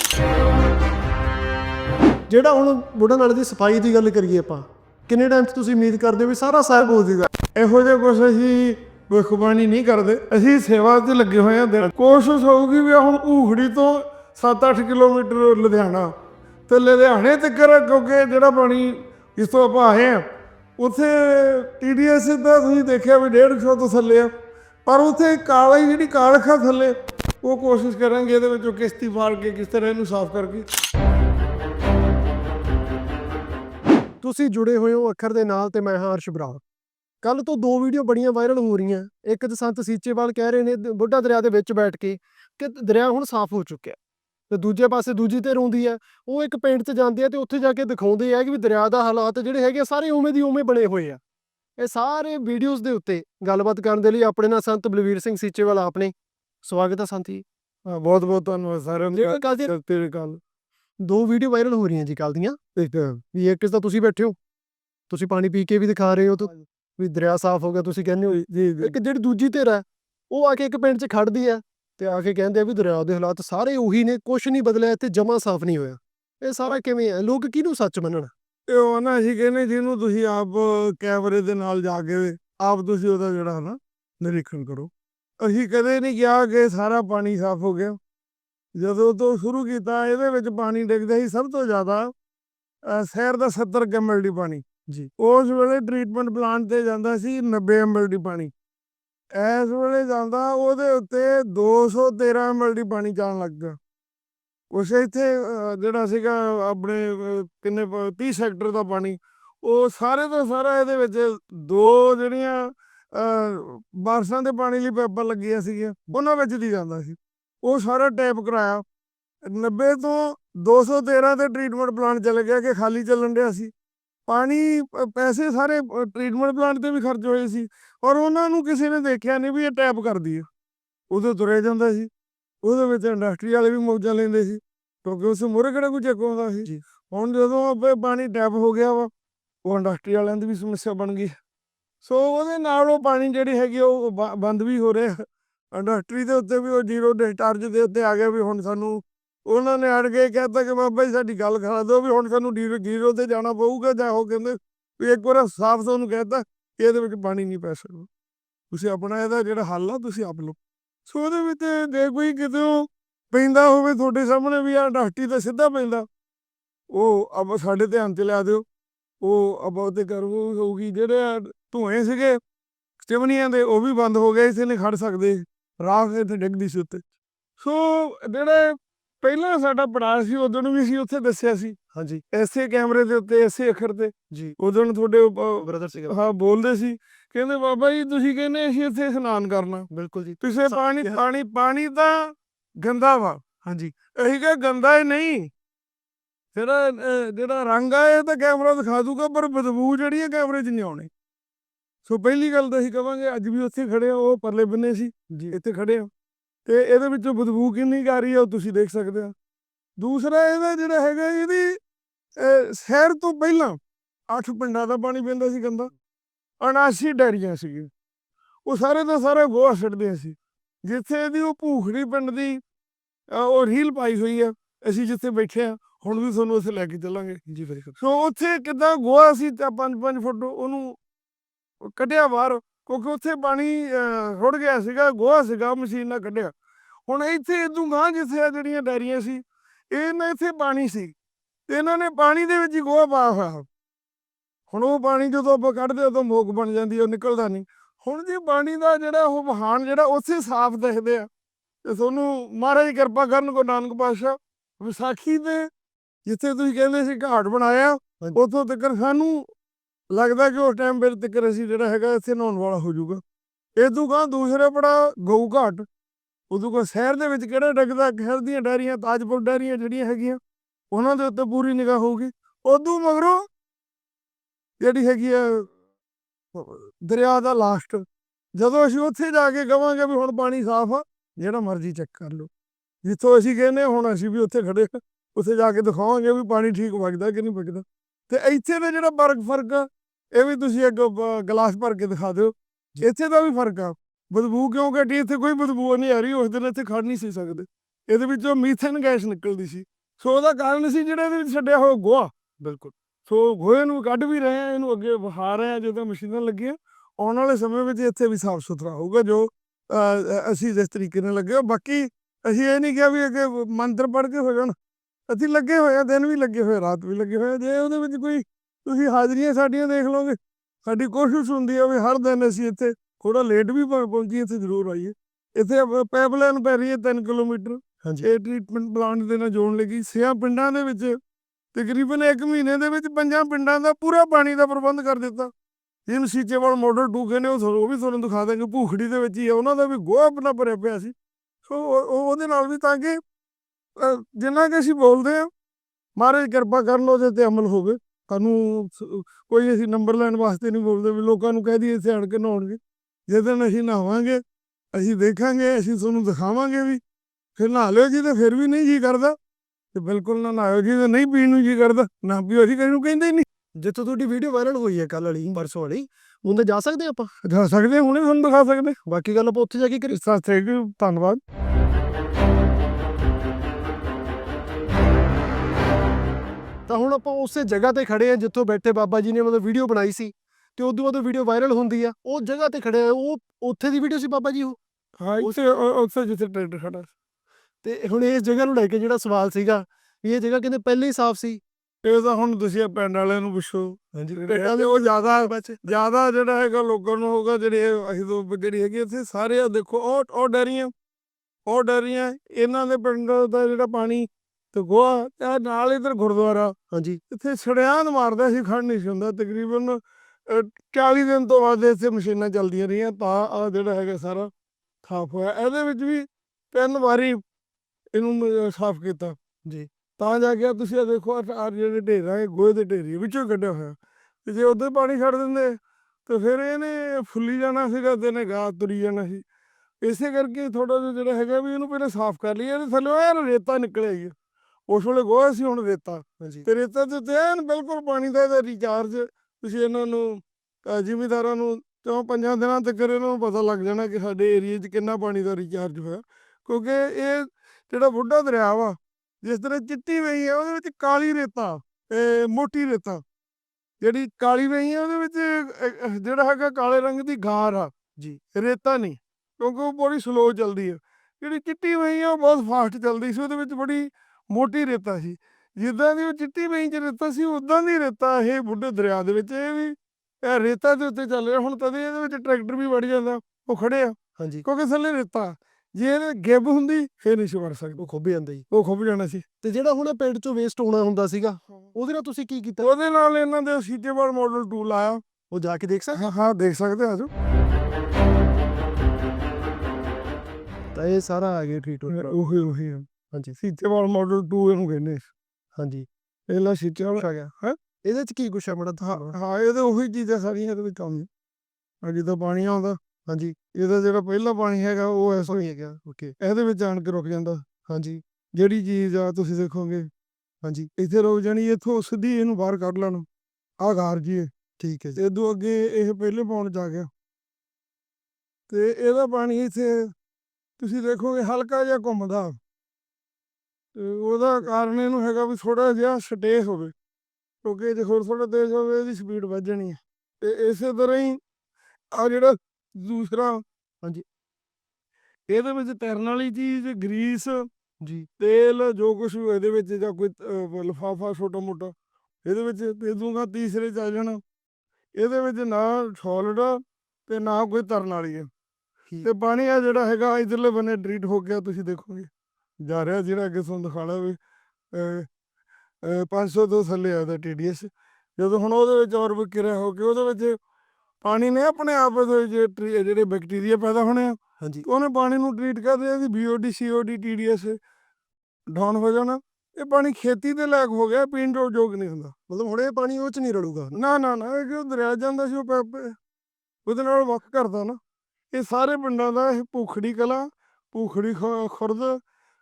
ਜਿਹੜਾ ਹੁਣ ਬੁੱਢਾ ਨਾਲੇ ਦੀ ਸਫ਼ਾਈ ਦੀ ਗੱਲ ਕਰੀਏ ਆਪਾਂ ਕਿੰਨੇ ਟਾਈਮ 'ਚ ਤੁਸੀਂ ਉਮੀਦ ਕਰਦੇ ਹੋ ਵੀ ਸਾਰਾ ਸਾਹਿਬ ਹੋ ਜਾਏਗਾ? ਇਹੋ ਜਿਹਾ ਕੁਛ ਅਸੀਂ ਭਵਿੱਖਬਾਣੀ ਨਹੀਂ ਕਰਦੇ। ਅਸੀਂ ਸੇਵਾ ਤੇ ਲੱਗੇ ਹੋਏ ਹਾਂ ਦਿਨ। ਕੋਸ਼ਿਸ਼ ਹੋਊਗੀ ਵੀ ਹੁਣ ਊਖੜੀ ਤੋਂ 7-8 ਕਿਲੋਮੀਟਰ ਲੁਧਿਆਣਾ। ਤੇ ਲੁਧਿਆਣੇ ਤੱਕ ਕਿਉਂਕਿ ਜਿਹੜਾ ਪਾਣੀ ਜਿਸ ਤੋਂ ਆਪਾਂ ਆਏ ਆ ਉੱਥੇ ਟੀਡੀਐਸ ਦਾ ਤੁਸੀਂ ਦੇਖਿਆ ਵੀ 150 ਤੋਂ ਥੱਲੇ ਆ। ਪਰ ਉੱਥੇ ਕਾਲਾ ਹੀ ਜਿਹੜੀ ਕਾਲਖਾ ਥੱਲੇ, ਉਹ ਕੋਸ਼ਿਸ਼ ਕਰਾਂਗੇ ਇਹਦੇ ਵਿੱਚੋਂ ਕਿਸ਼ਤੀ ਫਾੜ ਕੇ ਕਿਸ ਤਰ੍ਹਾਂ ਇਹਨੂੰ ਸਾਫ਼ ਕਰਕੇ। ਤੁਸੀਂ ਜੁੜੇ ਹੋਏ ਹੋ ਅੱਖਰ ਦੇ ਨਾਲ ਤੇ ਮੈਂ ਹਾਂ ਹਰਸ਼ ਬਰਾੜ। ਕੱਲ ਤੋਂ ਦੋ ਵੀਡੀਓ ਬੜੀਆਂ ਵਾਇਰਲ ਹੋ ਰਹੀਆਂ। ਇੱਕ ਤਾਂ ਸੰਤ ਸੀਚੇਵਾਲ ਕਹਿ ਰਹੇ ਨੇ, ਬੁੱਢਾ ਦਰਿਆ ਦੇ ਵਿੱਚ ਬੈਠ ਕੇ, ਕਿ ਦਰਿਆ ਹੁਣ ਸਾਫ਼ ਹੋ ਚੁੱਕਿਆ। ਤੇ ਦੂਜੇ ਪਾਸੇ ਦੂਜੀ ਤੇ ਰੋਂਦੀ ਆ ਉਹ ਇੱਕ ਪਿੰਡ 'ਚ ਜਾਂਦੇ ਆ ਤੇ ਉੱਥੇ ਜਾ ਕੇ ਦਿਖਾਉਂਦੇ ਆ ਕਿ ਵੀ ਦਰਿਆ ਦਾ ਹਾਲਾਤ ਜਿਹੜੇ ਹੈਗੇ ਸਾਰੇ ਉਵੇਂ ਦੀ ਉਵੇਂ ਬਣੇ ਹੋਏ ਆ। ਇਹ ਸਾਰੇ ਵੀਡੀਓਜ਼ ਦੇ ਉੱਤੇ ਗੱਲਬਾਤ ਕਰਨ ਦੇ ਲਈ ਆਪਣੇ ਨਾਲ ਸੰਤ ਬਲਵੀਰ ਸਿੰਘ ਸੀਚੇਵਾਲ ਆਪਣੇ ਸਵਾਗਤ ਹੈ ਸੰਤ ਜੀ। ਹਾਂ, ਬਹੁਤ ਬਹੁਤ ਧੰਨਵਾਦ ਸਾਰਿਆਂ ਜੀ, ਦਾ ਤੇਰੇ ਕੱਲ ਦੋ ਵੀਡੀਓ ਵਾਇਰਲ ਹੋ ਰਹੀਆਂ ਜੀ ਕੱਲ ਦੀਆਂ। ਵੀ ਇੱਕ ਤਾਂ ਤੁਸੀਂ ਬੈਠੇ ਹੋ। ਤੁਸੀਂ ਪਾਣੀ ਪੀ ਕੇ ਵੀ ਦਿਖਾ ਰਹੇ ਹੋ ਤੇ ਵੀ ਦਰਿਆ ਸਾਫ਼ ਹੋ ਗਿਆ ਤੁਸੀਂ ਕਹਿੰਦੇ ਹੋ। ਇੱਕ ਜਿਹੜੀ ਦੂਜੀ ਧਿਰ ਹੈ ਉਹ ਆ ਕੇ ਇੱਕ ਪਿੰਡ 'ਚ ਖੜਦੀ ਹੈ। ਤੇ ਆ ਕੇ ਕਹਿੰਦੇ ਆ ਵੀ ਦਰਿਆ ਦੇ ਹਾਲਾਤ ਸਾਰੇ ਉਹੀ ਨੇ ਕੁਝ ਨਹੀਂ ਬਦਲਿਆ ਇੱਥੇ ਜਮਾ ਸਾਫ਼ ਨਹੀਂ ਹੋਇਆ। ਇਹ ਸਾਰਾ ਕਿਵੇਂ ਹੈ ਲੋਕ ਕਿਹਨੂੰ ਸੱਚ ਮੰਨਣ? ਤੇ ਉਹ ਨਾ ਅਸੀਂ ਕਹਿੰਦੇ ਜਿਹਨੂੰ ਤੁਸੀਂ ਆਪ ਕੈਮਰੇ ਦੇ ਨਾਲ ਜਾ ਕੇ ਆਪ ਤੁਸੀਂ ਉਹਦਾ ਜਿਹੜਾ ਨਾ ਨਿਰੀਖਣ ਕਰੋ। ਅਸੀਂ ਕਦੇ ਨਹੀਂ ਕਿਹਾ ਕਿ ਸਾਰਾ ਪਾਣੀ ਸਾਫ਼ ਹੋ ਗਿਆ। ਜਦੋਂ ਤੋਂ ਸ਼ੁਰੂ ਕੀਤਾ ਇਹਦੇ ਵਿੱਚ ਪਾਣੀ ਡਿੱਗਦਾ ਸੀ ਸਭ ਤੋਂ ਜ਼ਿਆਦਾ ਸ਼ਹਿਰ ਦਾ 70 ਐਮਐਲਡੀ ਪਾਣੀ। ਜੀ। ਉਸ ਵੇਲੇ ਟ੍ਰੀਟਮੈਂਟ ਪਲਾਂਟ ਤੇ ਜਾਂਦਾ ਸੀ 90 ਐਮਐਲਡੀ ਪਾਣੀ। ਇਸ ਵੇਲੇ ਜਾਂਦਾ ਉਹਦੇ ਉੱਤੇ 213 ਐਮਐਲਡੀ ਪਾਣੀ ਜਾਣ ਲੱਗ ਗਿਆ। ਉਸ ਇੱਥੇ ਜਿਹੜਾ ਸੀਗਾ ਆਪਣੇ ਕਿੰਨੇ ਪ- 30 ਸੈਕਟਰ ਦਾ ਪਾਣੀ ਉਹ ਸਾਰੇ ਦਾ ਸਾਰਾ ਇਹਦੇ ਵਿੱਚ ਦੋ ਜਿਹੜੀਆਂ ਅਹ, ਬਾਰਸਾਂ ਦੇ ਪਾਣੀ ਲਈ ਪੈਪਾਂ ਲੱਗੀਆਂ ਸੀਗੀਆਂ ਉਹਨਾਂ ਵਿੱਚ ਦੀ ਜਾਂਦਾ ਸੀ। ਉਹ ਸਾਰਾ ਟੈਪ ਕਰਾਇਆ। 90 ਤੋਂ 213 ਤੇ ਟ੍ਰੀਟਮੈਂਟ ਪਲਾਂਟ ਚਲੇ ਗਿਆ ਕਿ ਖਾਲੀ ਚੱਲਣ ਰਿਹਾ ਸੀ। ਪਾਣੀ ਪੈਸੇ ਸਾਰੇ ਟ੍ਰੀਟਮੈਂਟ ਪਲਾਂਟ ਤੇ ਵੀ ਖਰਚ ਹੋਏ ਸੀ। ਔਰ ਉਹਨਾਂ ਨੂੰ ਕਿਸੇ ਨੇ ਦੇਖਿਆ ਨਹੀਂ ਵੀ ਇਹ ਟੈਪ ਕਰਦੀ ਹੈ ਉਹਦੇ ਤੁਰੇ ਜਾਂਦਾ ਸੀ। ਉਹਦੇ ਵਿੱਚ ਇੰਡਸਟਰੀ ਵਾਲੇ ਵੀ ਮੌਜਾਂ ਲੈਂਦੇ ਸੀ। ਕਿਉਂਕਿ ਉਸ ਮੁਰੇ ਕਿਹੜਾ ਕੋਈ ਚੱਕ ਆਉਂਦਾ ਸੀ। ਹੁਣ ਜਦੋਂ ਆਪੇ ਪਾਣੀ ਟੈਪ ਹੋ ਗਿਆ ਵਾ ਉਹ ਇੰਡਸਟਰੀ ਵਾਲਿਆਂ ਦੀ ਵੀ ਸਮੱਸਿਆ ਬਣ ਗਈ। ਸੋ ਉਹਦੇ ਨਾਲ ਉਹ ਪਾਣੀ ਜਿਹੜੀ ਹੈਗੀ ਉਹ ਬ- ਬੰਦ ਵੀ ਹੋ ਰਿਹਾ। ਇੰਡਸਟਰੀ ਦੇ ਉੱਤੇ ਵੀ ਉਹ ਜ਼ੀਰੋ ਡਿਸਚਾਰਜ ਦੇ ਉੱਤੇ ਆ ਗਿਆ ਵੀ ਹੁਣ ਸਾਨੂੰ ਉਹਨਾਂ ਨੇ ਅੜ ਕੇ ਕਹਿਤਾ ਕਿ ਬਾਬਾ ਜੀ ਸਾਡੀ ਗੱਲ ਖਾ ਦਿਓ ਵੀ ਹੁਣ ਸਾਨੂੰ ਡੀਰੋ ਜ਼ੀਰੋ ਤੇ ਜਾਣਾ ਪਊਗਾ ਜਾਂ ਉਹ ਕਹਿੰਦੇ ਵੀ ਇੱਕ ਵਾਰ ਸਾਫ਼ ਤੁਹਾਨੂੰ ਕਹਿਤਾ ਕਿ ਇਹਦੇ ਵਿੱਚ ਪਾਣੀ ਨਹੀਂ ਪੈ ਸਕਦਾ। ਤੁਸੀਂ ਆਪਣਾ ਇਹਦਾ ਜਿਹੜਾ ਹੱਲ ਆ, ਤੁਸੀਂ ਆਪ ਲਓ। ਸੋ ਉਹਦੇ ਵਿੱਚ ਜੇ ਕੋਈ ਕਿਤੇ ਪੈਂਦਾ ਹੋਵੇ ਤੁਹਾਡੇ ਸਾਹਮਣੇ ਵੀ ਆ ਇੰਡਸਟਰੀ ਤੇ ਸਿੱਧਾ ਪੈਂਦਾ। ਉਹ ਆਪ ਸਾਡੇ ਧਿਆਨ 'ਚ ਲਿਆ ਦਿਓ। ਉਹ ਆਪਾਂ ਉਹਤੇ ਕਰੋ ਹੋਊਗੀ, ਜਿਹੜੇ ਆ ਧੂਏ ਸੀਗੇ ਚਿਮਨੀਆਂ ਦੇ, ਉਹ ਵੀ ਬੰਦ ਹੋ ਗਏ, ਇਸੇ ਨੇ ਖੜ ਸਕਦੇ। ਰਾਹ ਇੱਥੇ ਡਿੱਗਦੀ ਸੀ ਉੱਤੇ। ਸੋ ਜਿਹੜੇ ਪਹਿਲਾਂ ਸਾਡਾ ਪੜਾਅ ਸੀ ਉਦੋਂ ਵੀ ਸੀ ਉੱਥੇ ਦੱਸਿਆ ਸੀ। ਹਾਂਜੀ। ਐਸੇ ਕੈਮਰੇ ਦੇ ਉੱਤੇ ਐਸੇ ਅੱਖਰ ਤੇ। ਜੀ। ਉਦੋਂ ਤੁਹਾਡੇ ਬ੍ਰਦਰ ਸੀਗਾ। ਹਾਂ ਬੋਲਦੇ ਸੀ। ਕਹਿੰਦੇ ਬਾਬਾ ਜੀ ਤੁਸੀਂ ਕਹਿੰਦੇ ਅਸੀਂ ਇੱਥੇ ਇਸ਼ਨਾਨ ਕਰਨਾ। ਬਿਲਕੁਲ ਜੀ। ਪਿਛੇ ਸਾ- ਪਾਣੀ ਪਾਣੀ ਪਾਣੀ ਤਾਂ ਗੰਦਾ ਵਾ। ਹਾਂਜੀ। ਅਸੀਂ ਕਿਹਾ ਗੰਦਾ ਹੀ ਨਹੀਂ। ਜਿਹੜਾ ਜਿਹੜਾ ਰੰਗ ਆ ਇਹ ਤਾਂ ਕੈਮਰਾ ਦਿਖਾ ਦੂਗਾ ਪਰ ਬਦਬੂ ਜਿਹੜੀ ਹੈ ਕੈਮਰੇ 'ਚ ਨਹੀਂ ਆਉਣੀ। ਸੋ ਪਹਿਲੀ ਗੱਲ ਤਾਂ ਅਸੀਂ ਕਵਾਂਗੇ ਅੱਜ ਵੀ ਉੱਥੇ ਖੜੇ ਆ ਉਹ ਪਰਲੇ ਬੰਨੇ ਸੀ। ਜੀ। ਇੱਥੇ ਖੜੇ ਆ। ਤੇ ਇਹਦੇ ਵਿੱਚੋਂ ਬਦਬੂ ਕਿੰਨੀ ਆ ਰਹੀ ਆ ਉਹ ਤੁਸੀਂ ਦੇਖ ਸਕਦੇ ਆ ਦੂਸਰਾ ਇਹਦਾ ਜਿਹੜਾ ਹੈਗਾ ਇਹਦੀ ਸ਼ਹਿਰ ਤੋਂ ਪਹਿਲਾਂ ਅੱਠ ਪਿੰਡਾਂ ਦਾ ਪਾਣੀ ਪੈਂਦਾ ਸੀ ਗੰਦਾ। 79 ਡੈਰੀਆਂ ਸੀਗੀਆਂ। ਉਹ ਸਾਰੇ ਦਾ ਸਾਰਾ ਗੋਹਾ ਛੱਡਦੇ ਸੀ। ਜਿੱਥੇ ਇਹਦੀ ਉਹ ਭੂਖੜੀ ਪਿੰਡ ਦੀ ਉਹ ਰੀਲ ਪਾਈ ਹੋਈ ਆ ਅਸੀਂ ਜਿੱਥੇ ਬੈਠੇ ਆ ਹੁਣ ਵੀ ਤੁਹਾਨੂੰ ਉੱਥੇ ਲੈ ਕੇ ਚੱਲਾਂਗੇ। ਜੀ ਬਿਲਕੁਲ। ਸੋ ਉੱਥੇ ਕਿਦਾਂ ਗੋਹਾ ਸੀ ਤਾਂ 5-5 ਫੁੱਟ ਉਹਨੂੰ ਕੱਢਿਆ ਬਾਹਰ ਕਿਉਂਕਿ ਉੱਥੇ ਪਾਣੀ ਰੁੜ ਗਿਆ ਸੀਗਾ ਗੋਹਾ ਸੀਗਾ ਮਸ਼ੀਨ ਨਾਲ ਕੱਢਿਆ। ਹੁਣ ਇੱਥੇ ਇਦੋਂ ਗਾਂ ਜਿੱਥੇ ਆ ਜਿਹੜੀਆਂ ਡੈਰੀਆਂ ਸੀ ਇਹਨਾਂ ਇੱਥੇ ਪਾਣੀ ਸੀ। ਤੇ ਇਹਨਾਂ ਨੇ ਪਾਣੀ ਦੇ ਵਿੱਚ ਹੀ ਗੋਹਾ ਪਾਇਆ ਹੋਇਆ ਹੁਣ ਉਹ ਪਾਣੀ ਜਦੋਂ ਆਪਾਂ ਕੱਢਦੇ ਉਦੋਂ ਮੋਕ ਬਣ ਜਾਂਦੀ ਉਹ ਨਿਕਲਦਾ ਨਹੀਂ। ਹੁਣ ਜੀ ਪਾਣੀ ਦਾ ਜਿਹੜਾ ਉਹ ਵਹਾਨ ਜਿਹੜਾ ਉੱਥੇ ਸਾਫ਼ ਦਿਖਦੇ ਆ। ਤੇ ਤੁਹਾਨੂੰ ਮਹਾਰਾਜ ਕਿਰਪਾ ਕਰਨ ਕੋ ਨਾਨਕ ਪਾਤਸ਼ਾਹ ਵਿਸਾਖੀ ਦੇ ਜਿੱਥੇ ਤੁਸੀਂ ਕਹਿੰਦੇ ਸੀ ਘਾਟ ਬਣਾਇਆ। ਉੱਥੋਂ ਤੱਕ ਸਾਨੂੰ ਲੱਗਦਾ ਕਿ ਉਸ ਟਾਈਮ ਵੇਲੇ ਤੱਕ ਅਸੀਂ ਜਿਹੜਾ ਹੈਗਾ ਇੱਥੇ ਨਹਾਉਣ ਵਾਲਾ ਹੋ ਜਾਊਗਾ। ਇਹ ਤੋਂ ਗਾਂ ਦੂਸਰਾ ਬੜਾ ਗਊ ਘਾਟ ਉਦੋਂ ਕੋ ਸ਼ਹਿਰ ਦੇ ਵਿੱਚ ਕਿਹੜਾ ਡੱਗਦਾ? ਸ਼ਹਿਰ ਦੀਆਂ ਡੈਰੀਆਂ ਤਾਜਪੁਰ ਡੈਰੀਆਂ ਜਿਹੜੀਆਂ ਹੈਗੀਆਂ ਉਹਨਾਂ ਦੇ ਉੱਤੇ ਪੂਰੀ ਨਿਗਾਹ ਹੋਊਗੀ। ਉਦੋਂ ਮਗਰੋਂ ਜਿਹੜੀ ਹੈਗੀ ਆ ਦਰਿਆ ਦਾ ਲਾਸਟ ਜਦੋਂ ਅਸੀਂ ਉੱਥੇ ਜਾ ਕੇ ਕਵਾਂਗੇ ਵੀ ਹੁਣ ਪਾਣੀ ਸਾਫ਼ ਆ ਜਿਹੜਾ ਮਰਜ਼ੀ ਚੈੱਕ ਕਰ ਲਓ। ਜਿੱਥੋਂ ਅਸੀਂ ਕਹਿੰਦੇ ਹੁਣ ਅਸੀਂ ਵੀ ਉੱਥੇ ਖੜੇ ਹਾਂ, ਉੱਥੇ ਜਾ ਕੇ ਦਿਖਾਵਾਂਗੇ ਵੀ ਪਾਣੀ ਠੀਕ ਵਗਦਾ ਕਿ ਨਹੀਂ ਵਗਦਾ ਤੇ ਇੱਥੇ ਦਾ ਜਿਹੜਾ ਫ਼ਰਕ ਫ਼ਰਕ ਆ ਇਹ ਵੀ ਤੁਸੀਂ ਇੱਕ ਬ- ਗਲਾਸ ਭਰ ਕੇ ਦਿਖਾ ਦਿਓ। ਇੱਥੇ ਦਾ ਵੀ ਫ਼ਰਕ ਆ। ਬਦਬੂ ਕਿਉਂ ਘਟੀ? ਇੱਥੇ ਕੋਈ ਬਦਬੂ ਨਹੀਂ ਆ ਰਹੀ ਉਸ ਦਿਨ ਇੱਥੇ ਖੜ ਨਹੀਂ ਸੀ ਸਕਦੇ। ਇਹਦੇ ਵਿੱਚੋਂ ਮੀਥੇਨ ਗੈਸ ਨਿਕਲਦੀ ਸੀ। ਸੋ ਉਹਦਾ ਕਾਰਨ ਸੀ ਜਿਹੜਾ ਇਹਦੇ ਵਿੱਚ ਛੱਡਿਆ ਹੋਇਆ ਗੋਹਾ। ਬਿਲਕੁਲ। ਸੋ ਗੋਹੇ ਨੂੰ ਕੱਢ ਵੀ ਰਹੇ ਆ ਇਹਨੂੰ ਅੱਗੇ ਵਹਾ ਰਹੇ ਆ ਜਦੋਂ ਮਸ਼ੀਨਾਂ ਲੱਗੀਆਂ। ਆਉਣ ਵਾਲੇ ਸਮੇਂ ਵਿੱਚ ਇੱਥੇ ਵੀ ਸਾਫ਼ ਸੁਥਰਾ ਹੋਊਗਾ ਜੋ ਅਸੀਂ ਜਿਸ ਤਰੀਕੇ ਨਾਲ ਲੱਗੇ ਹਾਂ। ਬਾਕੀ ਅਸੀਂ ਇਹ ਨਹੀਂ ਕਿਹਾ ਵੀ ਅੱਗੇ ਮੰਤਰ ਪੜ੍ਹ ਕੇ ਹੋ ਜਾਣ। ਅਸੀਂ ਲੱਗੇ ਹੋਏ ਆ ਦਿਨ ਵੀ ਲੱਗੇ ਹੋਏ ਰਾਤ ਵੀ ਲੱਗੇ ਹੋਏ ਆ। ਜੇ ਉਹਦੇ ਵਿੱਚ ਕੋਈ ਤੁਸੀਂ ਹਾਜ਼ਰੀਆਂ ਸਾਡੀਆਂ ਦੇਖ ਲਓਗੇ ਸਾਡੀ ਕੋਸ਼ਿਸ਼ ਹੁੰਦੀ ਹੈ ਵੀ ਹਰ ਦਿਨ ਅਸੀਂ ਇੱਥੇ ਥੋੜਾ ਲੇਟ ਵੀ ਭਾਵੇਂ ਪਹੁੰਚੀਏ ਇੱਥੇ ਜ਼ਰੂਰ ਆਈਏ। ਇੱਥੇ ਪਾਈਪਲਾਈਨ ਪੈ ਰਹੀ ਹੈ 3 ਕਿਲੋਮੀਟਰ। ਹਾਂਜੀ। ਇਹ ਟ੍ਰੀਟਮੈਂਟ ਪਲਾਂਟ ਦੇ ਨਾਲ ਜੋੜਨ ਲੱਗੀ। ਛੇਆਂ ਪਿੰਡਾਂ ਦੇ ਵਿੱਚ ਤਕਰੀਬਨ 1 ਮਹੀਨੇ ਦੇ ਵਿੱਚ ਪੰਜਾਂ ਪਿੰਡਾਂ ਦਾ ਪੂਰਾ ਪਾਣੀ ਦਾ ਪ੍ਰਬੰਧ ਕਰ ਦਿੱਤਾ। ਜਿਹਨੂੰ ਸੀਚੇਵਾਲ ਮਾਡਲ 2 ਕਹਿੰਦੇ ਉਹ ਵੀ ਤੁਹਾਨੂੰ ਦਿਖਾ ਦਾਂਗੇ ਭੂਖੜੀ ਦੇ ਵਿੱਚ ਹੀ ਆ ਉਹਨਾਂ ਦਾ ਵੀ ਗੋਹਾ ਆਪਣਾ ਭਰਿਆ ਪਿਆ ਸੀ ਸੋ। ਉਹ- ਉਹ- ਉਹਦੇ ਨਾਲ ਵੀ ਤਾਂ ਕਿ ਜਿੰਨਾ ਕਿ ਅਸੀਂ ਬੋਲਦੇ ਆ ਮਹਾਰਾਜ ਕਿਰਪਾ ਕਰਨ ਉਹਦੇ ਤੇ ਅਮਲ ਹੋਵੇ। ਸਾਨੂੰ ਕੋਈ ਅਸੀਂ ਨੰਬਰ ਲੈਣ ਵਾਸਤੇ ਨਹੀਂ ਬੋਲਦੇ ਵੀ ਲੋਕਾਂ ਨੂੰ ਕਹਿ ਦਈਏ ਇੱਥੇ ਆਣ ਕੇ ਨਹਾਉਣਗੇ। ਜਿਸ ਦਿਨ ਅਸੀਂ ਨਹਾਵਾਂਗੇ ਅਸੀਂ ਦੇਖਾਂਗੇ ਅਸੀਂ ਤੁਹਾਨੂੰ ਦਿਖਾਵਾਂਗੇ ਵੀ ਫਿਰ ਨਹਾ ਲਿਓ ਜੀ ਤੇ ਫਿਰ ਵੀ ਨਹੀਂ ਜੀ ਕਰਦਾ। ਤੇ ਬਿਲਕੁਲ ਨਾ ਨਹਾਇਓ ਜੀ ਤੇ ਨਹੀਂ ਪੀਣ ਨੂੰ ਜੀ ਕਰਦਾ ਨਾ ਪੀਓ ਅਸੀਂ ਕਿਸੇ ਨੂੰ ਕਹਿੰਦੇ ਹੀ ਨਹੀਂ। ਜਿੱਥੋਂ ਤੁਹਾਡੀ ਵੀਡੀਓ ਵਾਇਰਲ ਹੋਈ ਹੈ ਕੱਲ ਵਾਲੀ ਪਰਸੋਂ ਵਾਲੀ ਉਹਦੇ ਜਾ ਸਕਦੇ ਆਪਾਂ? ਜਾ ਸਕਦੇ ਹੁਣੇ ਤੁਹਾਨੂੰ ਦਿਖਾ ਸਕਦੇ ਬਾਕੀ ਗੱਲ ਆਪਾਂ ਉੱਥੇ ਜਾ ਕੇ ਕਰੀ ਸਤਿ ਸ੍ਰੀ ਅਕਾਲ ਧੰਨਵਾਦ। ਤਾਂ ਹੁਣ ਆਪਾਂ ਉਸੇ ਜਗ੍ਹਾ ਤੇ ਖੜੇ ਆ ਜਿੱਥੋਂ ਬੈਠੇ ਬਾਬਾ ਜੀ ਨੇ ਮਤਲਬ ਵੀਡੀਓ ਬਣਾਈ ਸੀ ਤੇ ਉਦੋਂ ਬਾਅਦ ਵੀਡੀਓ ਵਾਇਰਲ ਹੁੰਦੀ ਆ। ਉਹ ਜਗ੍ਹਾ ਤੇ ਖੜੇ ਆ ਉਹ ਉੱਥੇ ਦੀ ਵੀਡੀਓ ਸੀ ਬਾਬਾ ਜੀ ਉਹ? ਹਾਂ ਉਸੇ ਉਸੇ ਜਿੱਥੇ ਟਰੈਕਟਰ ਖੜਾ। ਤੇ ਹੁਣ ਇਸ ਜਗ੍ਹਾ ਨੂੰ ਲੈ ਕੇ ਜਿਹੜਾ ਸਵਾਲ ਸੀਗਾ ਵੀ ਇਹ ਜਗ੍ਹਾ ਕਹਿੰਦੇ ਪਹਿਲੇ ਹੀ ਸਾਫ਼ ਸੀ। ਇਹ ਤਾਂ ਹੁਣ ਤੁਸੀਂ ਪਿੰਡ ਵਾਲਿਆਂ ਨੂੰ ਪੁੱਛੋ। ਹਾਂਜੀ ਉਹ ਜ਼ਿਆਦਾ ਜ਼ਿਆਦਾ ਜਿਹੜਾ ਹੈਗਾ ਲੋਕਾਂ ਨੂੰ ਹੋਗਾ ਜਿਹੜੇ ਅਸੀਂ ਤੋਂ ਜਿਹੜੀ ਹੈਗੀ ਇੱਥੇ ਸਾਰੇ ਆ ਦੇਖੋ ਉਹ ਉਹ ਡਰੀਆਂ ਉਹ ਡਰੀਆਂ ਇਹਨਾਂ ਦੇ ਪਿੰਡ ਦਾ ਜਿਹੜਾ ਪਾਣੀ ਤੇ ਗੋਹਾ ਤੇ ਨਾਲ ਇਧਰ ਗੁਰਦੁਆਰਾ ਹਾਂਜੀ। ਇੱਥੇ ਛੜਿਆਂ ਮਾਰਦਾ ਸੀ ਖੜ ਨਹੀਂ ਸੀ ਹੁੰਦਾ। ਤਕਰੀਬਨ ਅਹ, 40 ਦਿਨ ਤੋਂ ਬਾਅਦ ਇੱਥੇ ਮਸ਼ੀਨਾਂ ਚੱਲਦੀਆਂ ਰਹੀਆਂ ਤਾਂ ਆ ਜਿਹੜਾ ਹੈਗਾ ਸਾਰਾ ਸਾਫ਼ ਹੋਇਆ। ਇਹਦੇ ਵਿੱਚ ਵੀ ਤਿੰਨ ਵਾਰੀ ਇਹਨੂੰ ਮ- ਸਾਫ਼ ਕੀਤਾ। ਜੀ। ਤਾਂ ਜਾ ਕੇ ਆਹ ਤੁਸੀਂ ਆ ਦੇਖੋ ਆ ਜਿਹੜੇ ਢੇਰ ਆ ਇਹ ਗੋਹੇ ਦੇ ਢੇਰੀ ਵਿੱਚੋਂ ਕੱਢਿਆ ਹੋਇਆ। ਤੇ ਜੇ ਉੱਧਰ ਪਾਣੀ ਛੱਡ ਦਿੰਦੇ ਤੇ ਫਿਰ ਇਹਨੇ ਫੁੱਲੀ ਜਾਣਾ ਸੀਗਾ ਤੇ ਇਹਨੇ ਗਾਹ ਤੁਰੀ ਜਾਣਾ ਸੀ। ਇਸੇ ਕਰਕੇ ਥੋੜਾ ਜਿਹਾ ਜਿਹੜਾ ਹੈਗਾ ਵੀ ਇਹਨੂੰ ਪਹਿਲਾਂ ਸਾਫ਼ ਕਰ ਲਈਏ ਇਹਦੇ ਥੱਲੇ ਐਨ ਰੇਤਾ ਨਿਕਲਿਆ ਹੀ ਉਸ ਵੇਲੇ ਗੋਹਾ ਸੀ ਹੁਣ ਰੇਤਾ। ਹਾਂਜੀ। ਤੇ ਰੇਤਾ ਦੇ ਉੱਤੇ ਐਨ ਬਿਲਕੁਲ ਪਾਣੀ ਦਾ ਇਹਦਾ ਰਿਚਾਰਜ ਤੁਸੀਂ ਇਹਨਾਂ ਨੂੰ ਜ਼ਿਮੀਂਦਾਰਾਂ ਨੂੰ ਤੋਂ ਪੰਜਾਂ ਦਿਨਾਂ ਤੱਕ ਇਹਨਾਂ ਨੂੰ ਪਤਾ ਲੱਗ ਜਾਣਾ ਕਿ ਸਾਡੇ ਏਰੀਆ 'ਚ ਕਿੰਨਾ ਪਾਣੀ ਦਾ ਰੀਚਾਰਜ ਹੋਇਆ। ਕਿਉਂਕਿ ਇਹ ਜਿਹੜਾ ਬੁੱਢਾ ਦਰਿਆ ਵਾ ਜਿਸ ਤਰ੍ਹਾਂ ਚਿੱਟੀ ਵੇਈ ਹੈ ਉਹਦੇ ਵਿੱਚ ਕਾਲੀ ਰੇਤਾ ਤੇ ਮੋਟੀ ਰੇਤਾ। ਜਿਹੜੀ ਕਾਲੀ ਵੇਈ ਹੈ ਉਹਦੇ ਵਿੱਚ ਜਿਹੜਾ ਹੈਗਾ ਕਾਲੇ ਰੰਗ ਦੀ ਗਾਰ ਆ। ਜੀ। ਰੇਤਾ ਨਹੀਂ ਕਿਉਂਕਿ ਉਹ ਬੜੀ ਸਲੋ ਚੱਲਦੀ ਹੈ ਜਿਹੜੀ ਚਿੱਟੀ ਵੇਈ ਆ ਉਹ ਬਹੁਤ ਫਾਸਟ ਚੱਲਦੀ ਸੀ ਉਹਦੇ ਵਿੱਚ ਬੜੀ ਮੋਟੀ ਰੇਤਾ ਸੀ। ਜਿੱਦਾਂ ਦੀ ਉਹ ਚਿੱਟੀ ਵੇਈ 'ਚ ਰੇਤਾ ਸੀ ਉਦਾਂ ਦੀ ਰੇਤਾ ਇਹ ਬੁੱਢੇ ਦਰਿਆ ਦੇ ਵਿੱਚ ਇਹ ਵੀ ਇਹ ਰੇਤਾ ਦੇ ਉੱਤੇ ਚੱਲ ਰਿਹਾ। ਹੁਣ ਤਦੇ ਇਹਦੇ ਵਿੱਚ ਟਰੈਕਟਰ ਵੀ ਵੜ ਜਾਂਦਾ ਉਹ ਖੜੇ ਆ। ਹਾਂਜੀ। ਕਿਉਂਕਿ ਥੱਲੇ ਰੇਤਾ ਜੇ ਇਹ ਗਿੱਬ ਹੁੰਦੀ ਫੇਰ ਨਹੀਂ ਵੜ ਸਕਦੇ। ਉਹ ਖੁੱਭ ਜਾਂਦਾ ਜੀ। ਉਹ ਖੁੱਭ ਜਾਣਾ ਸੀ। ਤੇ ਜਿਹੜਾ ਹੁਣ ਪਿੰਡ ਚੋਂ ਵੇਸਟ ਹੋਣਾ ਹੁੰਦਾ ਸੀਗਾ ਉਹਦੇ ਨਾਲ ਤੁਸੀਂ ਕੀ ਕੀਤਾ? ਉਹਦੇ ਨਾਲ ਇਹਨਾਂ ਦੇ ਸੀਟੇਬਲ ਮਾਡਲ ਟੂਲ ਆਇਆ ਉਹ ਜਾ ਕੇ ਦੇਖ ਸਕਦੇ? ਹਾਂ ਹਾਂ ਦੇਖ ਸਕਦੇ ਆ ਜੋ ਤਾਂ ਇਹ ਸਾਰਾ ਆ ਗਿਆ ਟ੍ਰੀਟਮੈਂਟ ਉਹੀ ਉਹੀ ਆ। ਹਾਂਜੀ ਸੀਟੇਬਲ ਮਾਡਲ 2 ਇਹਨੂੰ ਕਹਿੰਦੇ ਹਾਂਜੀ ਇਹਲਾ ਸੀਟੇਬਲ ਆ ਗਿਆ ਹੈਂ? ਇਹਦੇ ਚ ਕੀ ਕੁਛ ਹੈ ਮੜਾ ਹਾਂ ਹਾਂ ਇਹਦੇ ਉਹੀ ਚੀਜ਼ਾਂ ਸਾਰੀਆਂ ਇਹਦੇ ਵਿੱਚ ਆਉਂਦੀਆਂ। ਆ ਜਿੱਦਾਂ ਪਾਣੀ ਆਉਂਦਾ ਹਾਂਜੀ ਇਹਦਾ ਜਿਹੜਾ ਪਹਿਲਾ ਪਾਣੀ ਹੈਗਾ ਉਹ ਐਸ ਸਹੀ ਹੈਗਾ ਓਕੇ ਇਹਦੇ ਵਿੱਚ ਆਣ ਕੇ ਰੁਕ ਜਾਂਦਾ ਹਾਂਜੀ ਜਿਹੜੀ ਚੀਜ਼ ਆ ਤੁਸੀਂ ਦੇਖੋਗੇ ਹਾਂਜੀ ਇੱਥੇ ਰੁਕ ਜਾਣੀ ਇੱਥੋਂ ਸਿੱਧੀ ਇਹਨੂੰ ਬਾਹਰ ਕੱਢ ਲੈਣ ਆਹ ਗਾਰ ਜੀ ਹੈ ਠੀਕ ਹੈ ਜੀ। ਤੇ ਇਦੋਂ ਅੱਗੇ ਇਹ ਪਹਿਲੇ ਪੌਣ ਚ ਆ ਗਿਆ। ਤੇ ਇਹਦਾ ਪਾਣੀ ਇੱਥੇ ਤੁਸੀਂ ਦੇਖੋਗੇ ਹਲਕਾ ਜਿਹਾ ਘੁੰਮਦਾ। ਉਹਦਾ ਕਾਰਨ ਇਹਨੂੰ ਹੈਗਾ ਵੀ ਥੋੜਾ ਜਿਹਾ ਸਟੇ ਹੋਵੇ ਕਿਉਂਕਿ ਜੇ ਹੋਰ ਥੋੜਾ ਤੇਜ਼ ਹੋਵੇ ਇਹਦੀ ਸਪੀਡ ਵੱਧ ਜਾਣੀ ਹੈ ਤੇ ਇਸੇ ਤਰ੍ਹਾਂ ਹੀ ਆ ਜਿਹੜਾ ਦੂਸਰਾ ਹਾਂਜੀ। ਇਹਦੇ ਵਿੱਚ ਤੈਰਨ ਵਾਲੀ ਚੀਜ਼ ਗਰੀਸ ਜੀ ਤੇਲ ਜੋ ਕੁਝ ਵੀ ਇਹਦੇ ਵਿੱਚ ਜਾਂ ਕੋਈ ਲਫਾਫਾ ਛੋਟਾ ਮੋਟਾ ਇਹਦੇ ਵਿੱਚ ਦੇ ਦੂੰਗਾ ਤੀਸਰੇ ਚ ਆ ਜਾਣਾ ਇਹਦੇ ਵਿੱਚ ਨਾ ਸੋਲਿਡ ਤੇ ਨਾ ਕੋਈ ਤਰਨ ਵਾਲੀ ਹੈ। ਤੇ ਪਾਣੀ ਆ ਜਿਹੜਾ ਹੈਗਾ ਇਧਰਲੇ ਬੰਨੇ ਟ੍ਰੀਟ ਹੋ ਗਿਆ ਤੁਸੀਂ ਦੇਖੋਗੇ ਜਾ ਰਿਹਾ ਜਿਹੜਾ ਅੱਗੇ ਤੁਹਾਨੂੰ ਦਿਖਾਣਾ ਵੀ ਅਹ, ਅਹ, 500 ਤੋਂ ਥੱਲੇ ਆ ਉਹਦਾ TDS ਜਦੋਂ ਹੁਣ ਉਹਦੇ ਵਿੱਚ ਔਰ ਵਿਕਿਰਿਆ ਹੋ ਕੇ ਉਹਦੇ ਵਿੱਚ ਪਾਣੀ ਨੇ ਆਪਣੇ ਆਪ ਜਿਹੜੇ ਬੈਕਟੀਰੀਆ ਪੈਦਾ ਹੋਣੇ ਆ ਹਾਂਜੀ। ਉਹਨੇ ਪਾਣੀ ਨੂੰ ਟ੍ਰੀਟ ਕਰਦੇ ਆ ਕਿ BOD COD TDS ਡਾਊਨ ਹੋ ਜਾਣਾ। ਇਹ ਪਾਣੀ ਖੇਤੀ ਦੇ ਲਾਇਕ ਹੋ ਗਿਆ ਪੀਣ ਯੋਗ ਯੋਗ ਨਹੀਂ ਹੁੰਦਾ। ਮਤਲਬ ਹੁਣ ਇਹ ਪਾਣੀ ਉਹ ਚ ਨਹੀਂ ਰਲੂਗਾ ਨਾ ਨਾ ਨਾ ਇਹ ਜੋ ਦਰਿਆ ਜਾਂਦਾ ਸੀ ਉਹ ਪੈ- ਪੈ- ਉਹਦੇ ਨਾਲ ਵੱਖ ਕਰਦਾ ਨਾ। ਇਹ ਸਾਰੇ ਪਿੰਡਾਂ ਦਾ ਇਹ ਭੂਖੜੀ ਕਲਾ ਭੂਖੜੀ ਖੁਰਦ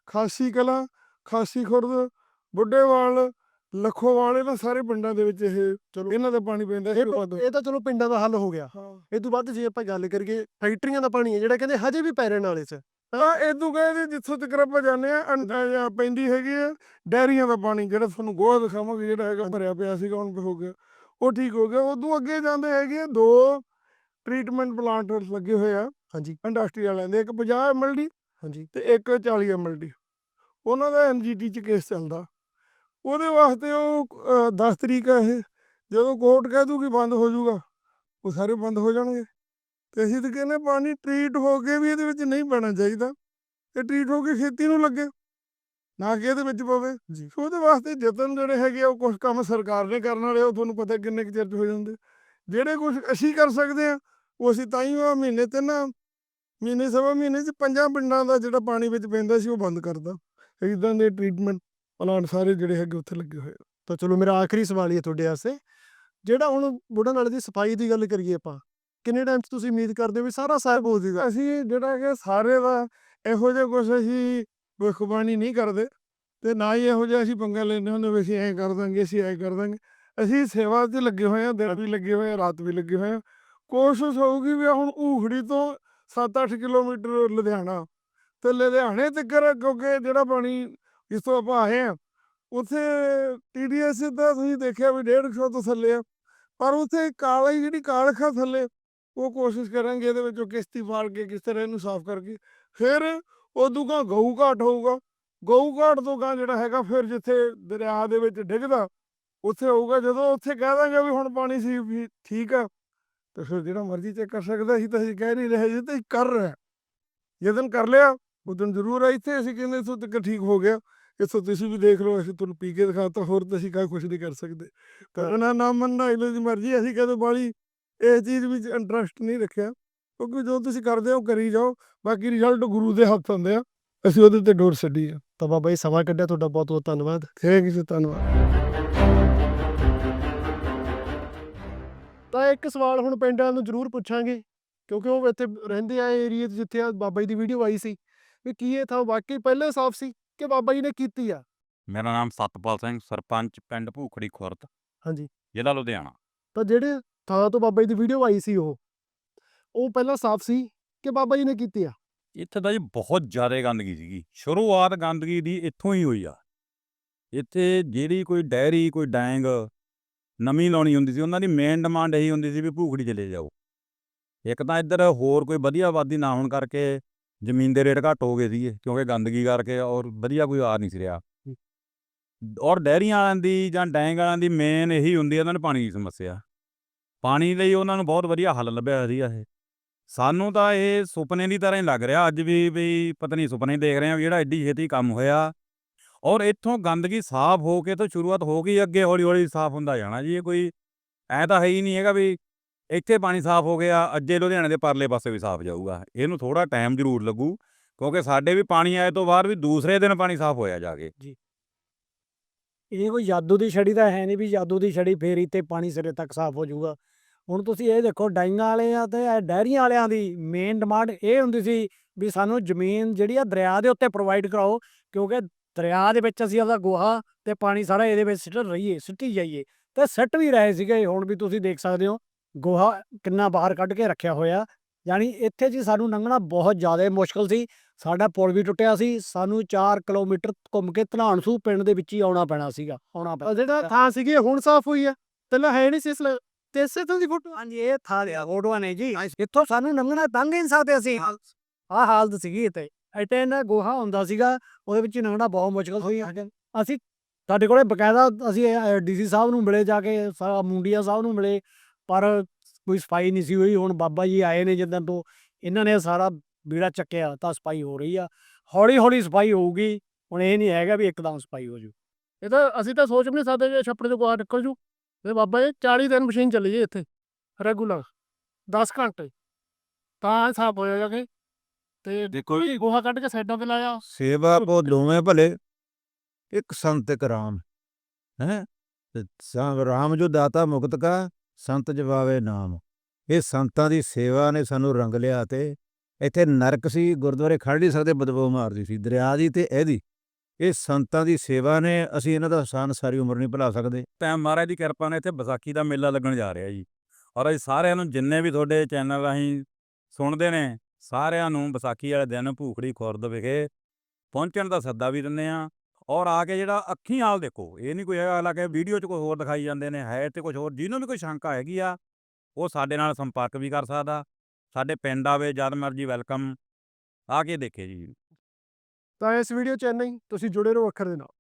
ਖਾਸੀ ਕਲਾ ਖਾਸੀ ਖੁਰਦ ਬੁੱਢੇਵਾਲ ਲੱਖੋਵਾਲ ਇਹਨਾਂ ਸਾਰੇ ਪਿੰਡਾਂ ਦੇ ਵਿੱਚ ਇਹ ਚਲੋ। ਇਹਨਾਂ ਦਾ ਪਾਣੀ ਪੈਂਦਾ ਇਹ ਇਹ ਵੱਧ ਇਹ ਤਾਂ ਚਲੋ ਪਿੰਡਾਂ ਦਾ ਹੱਲ ਹੋ ਗਿਆ। ਇਹ ਤੋਂ ਵੱਧ ਜੇ ਆਪਾਂ ਗੱਲ ਕਰੀਏ ਫੈਕਟਰੀਆਂ ਦਾ ਪਾਣੀ ਹੈ ਜਿਹੜਾ ਕਹਿੰਦੇ ਹਜੇ ਵੀ ਪੈਰੇ ਨਾਲੇ ਚ। ਹਾਂ ਇਦੋਂ ਕਹਿੰਦੇ ਜਿੱਥੋਂ ਤੱਕ ਆਪਾਂ ਜਾਂਦੇ ਆ ਅੰ- ਅ, ਜਾਂ ਪੈਂਦੀ ਹੈਗੀ ਆ ਡੈਰੀਆਂ ਦਾ ਪਾਣੀ ਜਿਹੜਾ ਤੁਹਾਨੂੰ ਗੋਹਾ ਦਿਖਾਵਾਂਗੇ ਜਿਹੜਾ ਹੈਗਾ ਭਰਿਆ ਪਿਆ ਸੀਗਾ ਹੁਣ ਹੋ ਗਿਆ। ਉਹ ਠੀਕ ਹੋ ਗਿਆ। ਉਦੋਂ ਅੱਗੇ ਜਾਂਦੇ ਹੈਗੇ ਆ ਦੋ ਟ੍ਰੀਟਮੈਂਟ ਪਲਾਂਟ ਲੱਗੇ ਹੋਏ ਆ। ਹਾਂਜੀ। ਇੰਡਸਟਰੀ ਵਾਲਿਆਂ ਦੇ ਇੱਕ 50 ਐਮਐਲਡੀ ਹਾਂਜੀ। ਤੇ ਇੱਕ 40 ਐਮਐਲਡੀ ਉਹਨਾਂ ਦਾ ਐਨਜੀਟੀ ਚ ਕੇਸ ਚੱਲਦਾ। ਉਹਦੇ ਵਾਸਤੇ ਉਹ 10 ਤਰੀਕ ਆ ਇਹ। ਜਦੋਂ ਕੋਰਟ ਕਹਿ ਦੂਗੀ ਬੰਦ ਹੋ ਜਾਊਗਾ ਉਹ ਸਾਰੇ ਬੰਦ ਹੋ ਜਾਣਗੇ। ਤੇ ਅਸੀਂ ਤਾਂ ਕਹਿੰਦੇ ਪਾਣੀ ਟ੍ਰੀਟ ਹੋ ਕੇ ਵੀ ਇਹਦੇ ਵਿੱਚ ਨਹੀਂ ਪੈਣਾ ਚਾਹੀਦਾ। ਇਹ ਟ੍ਰੀਟ ਹੋ ਕੇ ਖੇਤੀ ਨੂੰ ਲੱਗੇ। ਨਾ ਕਿ ਇਹਦੇ ਵਿੱਚ ਪਵੇ। ਜੀ। ਸੋ ਉਹਦੇ ਵਾਸਤੇ ਯਤਨ ਜਿਹੜੇ ਹੈਗੇ ਆ ਉਹ ਕੁਝ ਕੰਮ ਸਰਕਾਰ ਨੇ ਕਰਨ ਵਾਲੇ ਉਹ ਤੁਹਾਨੂੰ ਪਤਾ ਕਿੰਨੇ ਕੁ ਚਿਰ 'ਚ ਹੋ ਜਾਂਦੇ। ਜਿਹੜੇ ਕੁਝ ਅਸੀਂ ਕਰ ਸਕਦੇ ਆ ਉਹ ਅਸੀਂ ਤਾਂ ਹੀ ਉਹ ਮਹੀਨੇ ਤੇ ਨਾ ਮਹੀਨੇ ਸਵਾ ਮਹੀਨੇ 'ਚ ਪੰਜਾਂ ਪਿੰਡਾਂ ਦਾ ਜਿਹੜਾ ਪਾਣੀ ਵਿੱਚ ਪੈਂਦਾ ਸੀ ਉਹ ਬੰਦ ਕਰਦਾ ਇਦਾਂ ਦੇ ਟ੍ਰੀਟਮੈਂਟ ਪਲਾਂਟ ਸਾਰੇ ਜਿਹੜੇ ਹੈਗੇ ਉੱਥੇ ਲੱਗੇ ਹੋਏ ਆ। ਤਾਂ ਚਲੋ ਮੇਰਾ ਆਖਰੀ ਸਵਾਲ ਹੀ ਹੈ ਤੁਹਾਡੇ ਵਾਸਤੇ। ਜਿਹੜਾ ਹੁਣ ਬੁੱਢਾ ਨਾਲੇ ਦੀ ਸਫ਼ਾਈ ਦੀ ਗੱਲ ਕਰੀਏ ਆਪਾਂ, ਕਿੰਨੇ ਟਾਈਮ 'ਚ ਤੁਸੀਂ ਉਮੀਦ ਕਰਦੇ ਹੋ ਵੀ ਸਾਰਾ ਸਾਹਿਬ ਹੋ ਜਾਊਗਾ ਅਸੀਂ ਜਿਹੜਾ ਕਿ ਸਾਰੇ ਦਾ ਇਹੋ ਜਿਹਾ ਕੁਝ ਅਸੀਂ ਭਵਿੱਖਬਾਣੀ ਨਹੀਂ ਕਰਦੇ ਤੇ ਨਾ ਹੀ ਇਹੋ ਜਿਹਾ ਅਸੀਂ ਪੰਗਾ ਲੈਂਦੇ ਹੁੰਦੇ ਵੀ ਅਸੀਂ ਐਂ ਕਰ ਦਾਂਗੇ, ਅਸੀਂ ਐਂ ਕਰ ਦਾਂਗੇ। ਅਸੀਂ ਸੇਵਾ 'ਚ ਲੱਗੇ ਹੋਏ ਆ ਦਿਨ ਵੀ ਲੱਗੇ ਹੋਏ ਆ, ਰਾਤ ਵੀ ਲੱਗੇ ਹੋਏ ਆ। ਕੋਸ਼ਿਸ਼ ਹੋਊਗੀ ਵੀ ਹੁਣ ਊਖੜੀ ਤੋਂ 7-8 ਕਿਲੋਮੀਟਰ ਲੁਧਿਆਣਾ ਤੇ ਲੁਧਿਆਣੇ ਤੱਕ ਕਿਉਂਕਿ ਜਿਹੜਾ ਪਾਣੀ ਜਿਸ ਤੋਂ ਆਪਾਂ ਆਏ ਆ ਉੱਥੇ ਟੀਡੀਐਸ ਦਾ ਤੁਸੀਂ ਦੇਖਿਆ ਵੀ 150 ਤੋਂ ਥੱਲੇ ਆ, ਪਰ ਉੱਥੇ ਕਾਲੀ ਜਿਹੜੀ ਕਾਲਖਾ ਥੱਲੇ, ਉਹ ਕੋਸ਼ਿਸ਼ ਕਰਾਂਗੇ ਇਹਦੇ ਵਿੱਚੋਂ ਕਿਸ਼ਤੀ ਫਾੜ ਕੇ ਕਿਸ ਤਰ੍ਹਾਂ ਇਹਨੂੰ ਸਾਫ਼ ਕਰਕੇ, ਫਿਰ ਉਦੋਂ ਗਾ ਗਊ ਘਾਟ ਹੋਊਗਾ, ਗਊ ਘਾਟ ਤੋਂ ਗਾ ਜਿਹੜਾ ਹੈਗਾ ਫਿਰ ਜਿੱਥੇ ਦਰਿਆ ਦੇ ਵਿੱਚ ਡਿੱਗਦਾ, ਉੱਥੇ ਹੋਊਗਾ, ਜਦੋਂ ਉੱਥੇ ਕਹਿ ਦਾਂਗੇ ਵੀ ਹੁਣ ਪਾਣੀ ਸੀ ਠੀਕ ਆ ਤੇ ਫਿਰ ਜਿਹੜਾ ਮਰਜ਼ੀ ਚੈੱਕ ਕਰ ਸਕਦਾ ਸੀ ਤਾਂ ਅਸੀਂ ਕਹਿ ਨਹੀਂ ਰਹੇ ਜੀ ਤਾਂ ਕਰ ਰਹੇ ਜਦੋਂ ਕਰ ਲਿਆ ਉਦੋਂ ਜ਼ਰੂਰ ਆ ਇੱਥੇ ਅਸੀਂ ਕਹਿੰਦੇ ਇੱਥੋਂ ਤੱਕ ਠੀਕ ਹੋ ਗਿਆ। ਇੱਥੋਂ ਤੁਸੀਂ ਵੀ ਦੇਖ ਲਓ ਅਸੀਂ ਤੁਹਾਨੂੰ ਪੀ ਕੇ ਦਿਖਾਤਾ ਹੋਰ ਤਾਂ ਅਸੀਂ ਕਾ ਕੁਝ ਨਹੀਂ ਕਰ ਸਕਦੇ। ਤਾਂ ਉਹਨਾਂ ਨਾ ਮੰਨਣਾ ਇਹਨਾਂ ਦੀ ਮਰਜ਼ੀ ਅਸੀਂ ਕਦੇ ਬਾਲੀ ਇਸ ਚੀਜ਼ ਵਿੱਚ ਇੰਟਰਸਟ ਨਹੀਂ ਰੱਖਿਆ। ਕਿਉਂਕਿ ਜੋ ਤੁਸੀਂ ਕਰਦੇ ਹੋ ਕਰੀ ਜਾਓ। ਬਾਕੀ ਰਿਜ਼ਲਟ ਗੁਰੂ ਦੇ ਹੱਥ ਹੁੰਦੇ ਆ। ਅਸੀਂ ਉਹਦੇ ਤੇ ਡੋਰ ਛੱਡੀ ਆ। ਤਾਂ ਬਾਬਾ ਜੀ ਸਮਾਂ ਕੱਢਿਆ ਤੁਹਾਡਾ ਬਹੁਤ ਬਹੁਤ ਧੰਨਵਾਦ ਥੈਂਕ ਯੂ ਧੰਨਵਾਦ। ਤਾਂ ਇੱਕ ਸਵਾਲ ਹੁਣ ਪਿੰਡਾਂ ਨੂੰ ਜ਼ਰੂਰ ਪੁੱਛਾਂਗੇ ਕਿਉਂਕਿ ਉਹ ਇੱਥੇ ਰਹਿੰਦੇ ਆ ਏਰੀਆ 'ਚ ਜਿੱਥੇ ਆ ਬਾਬਾ ਜੀ ਦੀ ਵੀਡੀਓ ਆਈ ਸੀ ਵੀ ਕੀ ਇਹ ਥਾਂ ਵਾਕਈ ਪਹਿਲੇ ਸਾਫ਼ ਸੀ ਕਿ ਬਾਬਾ ਜੀ ਨੇ ਕੀਤੀ ਆ? ਮੇਰਾ ਨਾਮ ਸਤਪਾਲ ਸਿੰਘ ਸਰਪੰਚ ਪਿੰਡ ਭੂਖੜੀ ਖੁਰਦ ਹਾਂਜੀ। ਜ਼ਿਲ੍ਹਾ ਲੁਧਿਆਣਾ। ਤਾਂ ਜਿਹੜੇ ਥਾਂ ਤੋਂ ਬਾਬਾ ਜੀ ਦੀ ਵੀਡੀਓ ਆਈ ਸੀ ਉਹ ਉਹ ਪਹਿਲਾਂ ਸਾਫ਼ ਸੀ ਕਿ ਬਾਬਾ ਜੀ ਨੇ ਕੀਤੀ ਆ? ਇੱਥੇ ਤਾਂ ਜੀ ਬਹੁਤ ਜ਼ਿਆਦਾ ਗੰਦਗੀ ਸੀਗੀ ਸ਼ੁਰੂਆਤ ਗੰਦਗੀ ਦੀ ਇੱਥੋਂ ਹੀ ਹੋਈ ਆ। ਇੱਥੇ ਜਿਹੜੀ ਕੋਈ ਡੈਰੀ ਕੋਈ ਡੈਂਗ ਨਵੀਂ ਲਾਉਣੀ ਹੁੰਦੀ ਸੀ ਉਹਨਾਂ ਦੀ ਮੇਨ ਡਿਮਾਂਡ ਇਹੀ ਹੁੰਦੀ ਸੀ ਵੀ ਭੂਖੜੀ ਚਲੇ ਜਾਓ। ਇੱਕ ਤਾਂ ਇੱਧਰ ਹੋਰ ਕੋਈ ਵਧੀਆ ਆਬਾਦੀ ਨਾ ਹੋਣ ਕਰਕੇ ਜ਼ਮੀਨ ਦੇ ਰੇਟ ਘੱਟ ਹੋ ਗਏ ਸੀਗੇ ਕਿਉਂਕਿ ਗੰਦਗੀ ਕਰਕੇ ਔਰ ਵਧੀਆ ਕੋਈ ਆ ਨਹੀਂ ਸੀ ਰਿਹਾ। ਔਰ ਡੈਰੀਆਂ ਵਾਲਿਆਂ ਦੀ ਜਾਂ ਡੈਂਗ ਵਾਲਿਆਂ ਦੀ ਮੇਨ ਇਹੀ ਹੁੰਦੀ ਹੈ ਉਹਨਾਂ ਨੂੰ ਪਾਣੀ ਦੀ ਸਮੱਸਿਆ। ਪਾਣੀ ਲਈ ਉਹਨਾਂ ਨੂੰ ਬਹੁਤ ਵਧੀਆ ਹੱਲ ਲੱਭਿਆ ਹੋਇਆ ਸੀਗਾ ਇਹ। ਸਾਨੂੰ ਤਾਂ ਇਹ ਸੁਪਨੇ ਦੀ ਤਰ੍ਹਾਂ ਹੀ ਲੱਗ ਰਿਹਾ ਅੱਜ ਵੀ ਵੀ ਪਤਾ ਨਹੀਂ ਸੁਪਨੇ ਦੇਖ ਰਹੇ ਆ ਵੀ ਜਿਹੜਾ ਐਡੀ ਛੇਤੀ ਕੰਮ ਹੋਇਆ ਔਰ ਇੱਥੋਂ ਗੰਦਗੀ ਸਾਫ਼ ਹੋ ਕੇ ਤਾਂ ਸ਼ੁਰੂਆਤ ਹੋ ਗਈ, ਅੱਗੇ ਹੌਲੀ ਹੌਲੀ ਸਾਫ਼ ਹੁੰਦਾ ਜਾਣਾ ਜੀ, ਇਹ ਕੋਈ ਐ ਤਾਂ ਹੈ ਹੀ ਨਹੀਂ ਹੈਗਾ ਵੀ ਇੱਥੇ ਪਾਣੀ ਸਾਫ਼ ਹੋ ਗਿਆ ਅੱਜੇ ਲੁਧਿਆਣੇ ਦੇ ਪਰਲੇ ਪਾਸੇ ਵੀ ਸਾਫ਼ ਜਾਊਗਾ, ਇਹਨੂੰ ਥੋੜਾ ਟਾਈਮ ਜ਼ਰੂਰ ਲੱਗੂ, ਕਿਉਂਕਿ ਸਾਡੇ ਵੀ ਪਾਣੀ ਆਏ ਤੋਂ ਬਾਅਦ ਵੀ ਦੂਸਰੇ ਦਿਨ ਪਾਣੀ ਸਾਫ਼ ਹੋਇਆ ਜਾ ਕੇ। ਜੀ। ਇਹ ਕੋਈ ਜਾਦੂ ਦੀ ਛੜੀ ਤਾਂ ਹੈ ਨਹੀਂ ਵੀ ਜਾਦੂ ਦੀ ਛੜੀ ਫੇਰੀ ਤੇ ਪਾਣੀ ਸਿਰੇ ਤੱਕ ਸਾਫ਼ ਹੋ ਜਾਊਗਾ। ਹੁਣ ਤੁਸੀਂ ਇਹ ਦੇਖੋ, ਡਾਈਆਂ ਵਾਲਿਆਂ ਤੇ ਇਹ ਡੈਰੀਆਂ ਵਾਲਿਆਂ ਦੀ ਮੇਨ ਡਿਮਾਂਡ ਇਹ ਹੁੰਦੀ ਸੀ ਵੀ ਸਾਨੂੰ ਜ਼ਮੀਨ ਜਿਹੜੀ ਆ ਦਰਿਆ ਦੇ ਉੱਤੇ ਪ੍ਰੋਵਾਈਡ ਕਰਾਓ, ਕਿਉਂਕਿ ਦਰਿਆ ਦੇ ਵਿੱਚ ਅਸੀਂ ਆਪਦਾ ਗੋਹਾ ਤੇ ਪਾਣੀ ਸਾਰਾ ਇਹਦੇ ਵਿੱਚ ਸਿੱਟ ਰਹੀਏ ਸਿੱਟੀ ਜਾਈਏ। ਤੇ ਸਿੱਟ ਵੀ ਰਹੇ ਸੀਗੇ ਹੁਣ ਵੀ ਤੁਸੀਂ ਦੇਖ ਸਕਦੇ ਹੋ ਗੋਹਾ ਕਿੰਨਾ ਬਾਹਰ ਕੱਢ ਕੇ ਰੱਖਿਆ ਹੋਇਆ। ਯਾਨੀ ਇੱਥੇ ਜੀ ਸਾਨੂੰ ਲੰਘਣਾ ਬਹੁਤ ਜ਼ਿਆਦਾ ਮੁਸ਼ਕਲ ਸੀ ਸਾਡਾ ਪੁਲ ਵੀ ਟੁੱਟਿਆ ਸੀ ਸਾਨੂੰ 4 ਕਿਲੋਮੀਟਰ ਘੁੰਮ ਕੇ ਧਨਾਣਸੂ ਪਿੰਡ ਦੇ ਵਿੱਚ ਹੀ ਆਉਣਾ ਪੈਣਾ ਸੀਗਾ ਆਉਣਾ ਪੈਣਾ ਜਿਹੜਾ ਥਾਂ ਸੀਗੀ ਹੁਣ ਸਾਫ਼ ਹੋਈ ਆ ਪਹਿਲਾਂ ਹੈ ਨਹੀਂ ਸੀ ਇਸ ਤੇ ਇਸੇ ਤੋਂ ਦੀ ਫੋਟੋ? ਹਾਂਜੀ ਇਹ ਥਾਂ ਦੇ ਫੋਟੋਆਂ ਨੇ ਜੀ। ਇੱਥੋਂ ਸਾਨੂੰ ਲੰਘਣਾ ਤੰਗ ਹੀ ਨਹੀਂ ਸਕਦੇ ਅਸੀਂ। ਆਹ ਹਾਲਤ ਸੀਗੀ ਇੱਥੇ। ਇੱਥੇ ਨਾ ਗੋਹਾ ਹੁੰਦਾ ਸੀਗਾ ਉਹਦੇ ਵਿੱਚ ਲੰਘਣਾ ਬਹੁਤ ਮੁਸ਼ਕਲ ਹੋਈ ਅਸੀਂ ਸਾਡੇ ਕੋਲੇ ਬਕਾਇਦਾ ਅਸੀਂ ਡੀਸੀ ਸਾਹਿਬ ਨੂੰ ਮਿਲੇ ਜਾ ਕੇ ਸਾ- ਮੁੰਡੀਆ ਸਾਹਿਬ ਨੂੰ ਮਿਲੇ ਪਰ ਕੋਈ ਸਫ਼ਾਈ ਨਹੀਂ ਸੀ ਹੋਈ। ਹੁਣ ਬਾਬਾ ਜੀ ਆਏ ਨੇ ਜਿੱਦਾਂ ਤੋਂ ਇਹਨਾਂ ਨੇ ਸਾਰਾ ਬੀੜਾ ਚੱਕਿਆ ਤਾਂ ਸਫ਼ਾਈ ਹੋ ਰਹੀ ਆ। ਹੌਲੀ ਹੌਲੀ ਸਫ਼ਾਈ ਹੋਊਗੀ ਹੁਣ ਇਹ ਨਹੀਂ ਹੈਗਾ ਵੀ ਇੱਕਦਮ ਸਫ਼ਾਈ ਹੋ ਜੂ। ਇਹ ਤਾਂ ਅਸੀਂ ਤਾਂ ਸੋਚ ਵੀ ਨਹੀਂ ਸਕਦੇ ਜੇ ਛੱਪੜੇ ਤੋਂ ਗੋਹਾ ਨਿਕਲ ਜੂ। ਤੇ ਬਾਬਾ ਜੀ 40 ਦਿਨ ਮਸ਼ੀਨ ਚੱਲੀ ਜੀ ਇੱਥੇ ਰੈਗੂਲਰ 10 ਘੰਟੇ। ਤਾਂ ਸਾਫ਼ ਹੋਇਆ ਜਾ ਕੇ ਤੇ ਦੇਖੋ ਕੋਈ ਗੋਹਾ ਕੱਢ ਕੇ ਸਾਈਡਾਂ ਤੇ ਲਾਇਆ। ਸੇਵਾ ਕੋ ਦੋਵੇਂ ਭਲੇ ਇੱਕ ਸੰਤ ਇੱਕ ਰਾਮ ਹੈ? ਰਾਮ ਜੋ ਦਾਤਾ ਮੁਕਤ ਕਾ ਸੰਤ ਜਵਾਵੇ ਨਾਮ। ਇਹ ਸੰਤਾਂ ਦੀ ਸੇਵਾ ਨੇ ਸਾਨੂੰ ਰੰਗ ਲਿਆ ਤੇ ਇੱਥੇ ਨਰਕ ਸੀ ਗੁਰਦੁਆਰੇ ਖੜ ਨਹੀਂ ਸਕਦੇ ਬਦਬੂ ਮਾਰਦੀ ਸੀ ਦਰਿਆ ਦੀ ਤੇ ਇਹਦੀ। ਇਹ ਸੰਤਾਂ ਦੀ ਸੇਵਾ ਨੇ ਅਸੀਂ ਇਹਨਾਂ ਦਾ ਆਸਾਨ ਸਾਰੀ ਉਮਰ ਨਹੀਂ ਭੁਲਾ ਸਕਦੇ। ਟਾਈਮ ਮਹਾਰਾਜ ਦੀ ਕਿਰਪਾ ਨਾਲ ਇੱਥੇ ਵਿਸਾਖੀ ਦਾ ਮੇਲਾ ਲੱਗਣ ਜਾ ਰਿਹਾ ਜੀ। ਔਰ ਅਸੀਂ ਸਾਰਿਆਂ ਨੂੰ ਜਿੰਨੇ ਵੀ ਤੁਹਾਡੇ ਚੈਨਲ ਰਾਹੀਂ ਸੁਣਦੇ ਨੇ ਸਾਰਿਆਂ ਨੂੰ ਵਿਸਾਖੀ ਵਾਲੇ ਦਿਨ ਭੂਖੜੀ ਖੁਰਦ ਵਿਖੇ ਪਹੁੰਚਣ ਦਾ ਸੱਦਾ ਵੀ ਦਿੰਦੇ ਆ ਔਰ ਆ ਕੇ ਜਿਹੜਾ ਅੱਖੀਂ ਨਾਲ ਦੇਖੋ, ਇਹ ਨਹੀਂ ਕੋਈ ਹੈਗਾ ਅਗਲਾ ਕਿ ਵੀਡੀਓ 'ਚ ਕੋਈ ਹੋਰ ਦਿਖਾਈ ਜਾਂਦੇ ਨੇ, ਹੈ ਤੇ ਕੁਝ ਹੋਰ, ਜਿਹਨੂੰ ਵੀ ਕੋਈ ਸ਼ੰਕਾ ਹੈਗੀ ਆ, ਉਹ ਸਾਡੇ ਨਾਲ ਸੰਪਰਕ ਵੀ ਕਰ ਸਕਦਾ, ਸਾਡੇ ਪਿੰਡ ਆਵੇ, ਜਦ ਮਰਜ਼ੀ ਵੈਲਕਮ, ਆ ਕੇ ਦੇਖੇ ਜੀ। ਤਾਂ ਇਸ ਵੀਡੀਓ ਚ ਇੰਨਾ ਹੀ, ਤੁਸੀਂ ਜੁੜੇ ਰਹੋ ਅੱਖਰ ਦੇ ਨਾਲ।